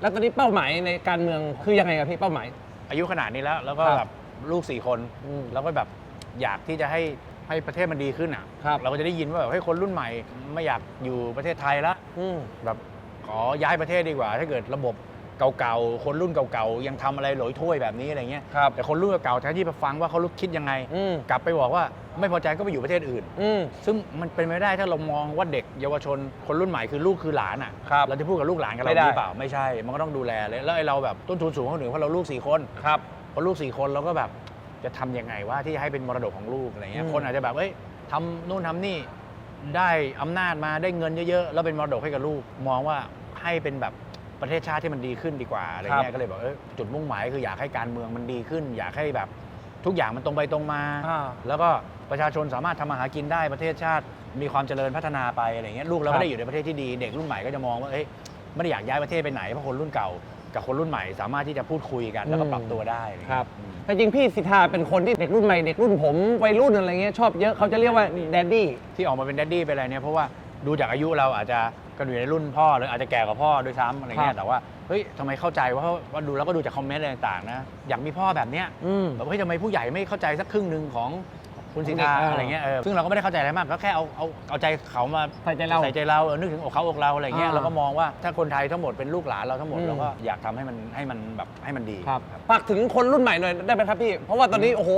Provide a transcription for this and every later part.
แล้วตอนนี้เป้าหมายในการเมืองคือยังไงครับพี่เป้าหมาย อายุขนาดนี้แล้ว แล้วก็ครับแบบลูกสี่คน อืมแล้วก็แบบอยากที่จะให้ให้ประเทศมันดีขึ้นอะ ครับเราก็จะได้ยินว่าแบบให้ยคนรุ่นใหม่ ไม่อยากอยู่ประเทศไทยละอืมแบบขอย้ายประเทศดีกว่า ถ้าเกิดระบบ เก่าๆ คนรุ่นเก่าๆ ยังทำอะไรหลอยถ้วยแบบนี้อะไรเงี้ยครับแต่คนรุ่นเก่าๆแทนที่ไปฟังว่าเขาคิดยังไงอืมกลับไปบอกว่าไม่พอใจก็ไปอยู่ประเทศอื่นอืมซึ่งมันเป็นไม่ได้ถ้าเรามองว่าเด็กเยาวชนคนรุ่นใหม่คือลูกคือหลานอะครับเราจะพูดกับลูกหลานกับไม่เราได้หรือเปล่า ไม่ใช่ มันก็ต้องดูแลเลยแล้วไอ้เราแบบต้นทุนสูงกว่าคนอื่นเพราะเราลูกสี่คนครับพอลูกสี่คนเราก็แบบจะทำยังไงว่าที่ให้เป็นมรดกของลูกอะไรเงี้อืยมคนอาจจะแบบเอ้ยทำนู่นทำนี่ได้อำนาจมาได้เงินเยอะๆ แล้วเป็นมรดกให้กับลูกมองว่าให้เป็นแบบ ประเทศชาติที่มันดีขึ้นดีกว่าอะไรเงี้ยก็เลยบอกเอ้ยจุดมุ่งหมายคืออยากให้การเมืองมันดีขึ้น อยากให้แบบทุกอย่างมันตรงไปตรงมา อ่า แล้วก็ประชาชนสามารถทำมาหากินได้ประเทศชาติมีความเจริญพัฒนาไปอะไรเงี้ยลูกเราครับก็ได้อยู่ในประเทศที่ดีเด็กรุ่นใหม่ก็จะมองว่าเอ้ยไม่ได้อยากย้ายประเทศไปไหนเพราะคนรุ่นเก่า กับคนรุ่นใหม่สามารถที่จะพูดคุยกันแล้วก็อืมปรับตัวได้อะไเงี้ย ครับอืมแต่จริงพี่สิทธาเป็นคนที่เด็กรุ่นใหม่เด็กรุ่นผมวัยรุ่นอะไรเงี้ยชอบเยอะเขาจะเรียกว่าแดดดี้ ที่ออกมาเป็นแดดดี้เป็นอะไรเนี่ยเพราะว่า ดูจากอายุเราอาจจะก็อยู่ในรุ่นพ่อหรืออาจจะแก่กว่าพ่อด้วยซ้ำอะไรครัเงี้บยแต่ว่าเฮ้ยทำไมเข้าใจว่าว่าดูแล้วก็ดูจากคอมเมนต์อะไรต่างๆนะอยากมีพ่อแบบเนี้ยอืม แบบเฮ้ยทำไมผู้ใหญ่ไม่เข้าใจสักครึ่งหนึ่งของคุณสิทธาของเด็กอะไรเงี้ยเออซึ่งเราก็ไม่ได้เข้าใจอะไรมากก็แค่เอาเอาเอาใจเขามา ใส่ใจเรา ใส่ใจเราเออนึกถึงอกเขาอกเราอะไรเงี้ยอ่าเราก็มองว่าถ้าคนไทยทั้งหมดเป็นลูกหลานเราทั้งหมดอืม เราก็อยากทำให้มันให้มันแบบให้มันดีครับฝากถึงคนรุ่นใหม่หน่อยได้ไหมครับพี่ เพราะว่าตอนนี้โอ้โห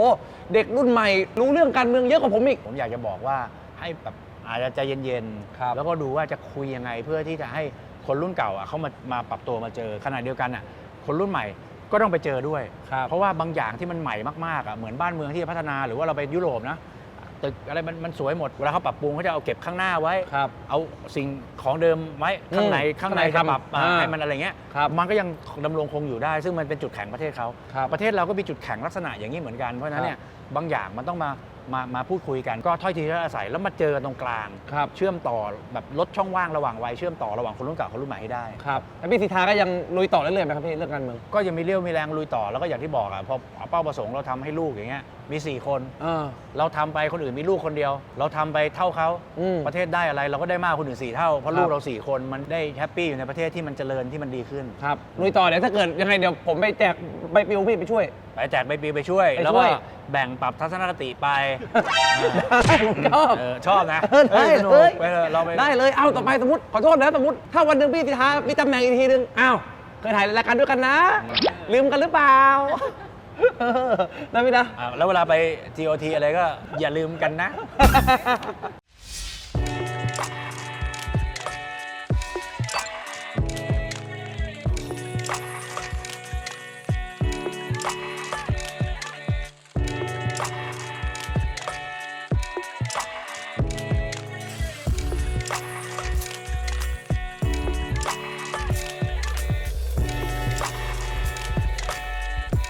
เด็กรุ่นใหม่รู้เรื่องการเมืองเยอะกว่าผมอีก ผมอยากจะบอกว่าให้แบบ อาจจะใจเย็นครับๆแล้วก็ดูว่าจะคุยยังไงเพื่อที่จะให้คนรุ่นเก่าอะเขามามาปรับตัวมาเจอขณะเดียวกันอะคนรุ่นใหม่ก็ต้องไปเจอด้วยครับเพราะว่าบางอย่างที่มันใหม่มากๆอะเหมือนบ้านเมืองที่จะพัฒนาหรือว่าเราไปยุโรปนะตึกอะไรมันมันสวยหมดเวลาเขาปรับปรุงเขาจะเอาเก็บข้างหน้าไว้ครับเอาสิ่งของเดิมไว้ข้างในอืมข้างในข้างในจะปรับทำอ่าให้มันอะไรเงี้ยครับมันก็ยังดำรงคงอยู่ได้ ซึ่งมันเป็นจุดแข็งประเทศเขาครับประเทศเราก็มีจุดแข็งลักษณะอย่างนี้เหมือนกันเพราะฉะนั้นเนี่ยบางอย่างมันต้องมา มามาพูดคุยกันก็ถ้อยทีถ้อยอาศัยแล้วมาเจอกันตรงกลาง ครับ เชื่อมต่อแบบลดช่องว่างระหว่างวัยเชื่อมต่อระหว่างคนรุ่นเก่าคนรุ่นใหม่ให้ได้ ครับแล้วพี่สิทธาก็ยังลุยต่อเรื่อยๆไหมครับพี่เรื่องการเมืองก็ยังมีเรี่ยวมีแรงลุยต่อแล้วก็อย่างที่บอกอะพอเป้าประสงค์เราทำให้ลูกอย่างเงี้ยมี 4 คน เออ เราทำไปคนอื่นมีลูกคนเดียว เราทำไปเท่าเขาอืมประเทศได้อะไรเราก็ได้มากกว่าคนอื่นสี่เท่าเพราะครับลูกเราสี่คนมันได้แฮปปี้อยู่ในประเทศที่มันเจริญที่มันดีขึ้น ครับลุยต่อเดี๋ยวถ้าเกิดยังไงเดี๋ยวผมไปแจกใบปลิวพี่ไปช่วย ไปแจกใบปลิวไปช่วย ไปช่วย แล้วก็แบ่งปรับทัศนคติไปได้ผมชอบเออชอบนะเออได้สนุกเลยไปเถอะเราไป ได้เลยเอาต่อไปสมมติขอโทษนะสมมติถ้าวันหนึ่งพี่สิทธามีตำแหน่งอีกทีนึงอ้าวเคยถ่ายรายการด้วยกันนะ ลืมกันหรือเปล่าเออได้ไหมนะ อะแล้วเวลาไป GOT อะไรก็อย่าลืมกันนะ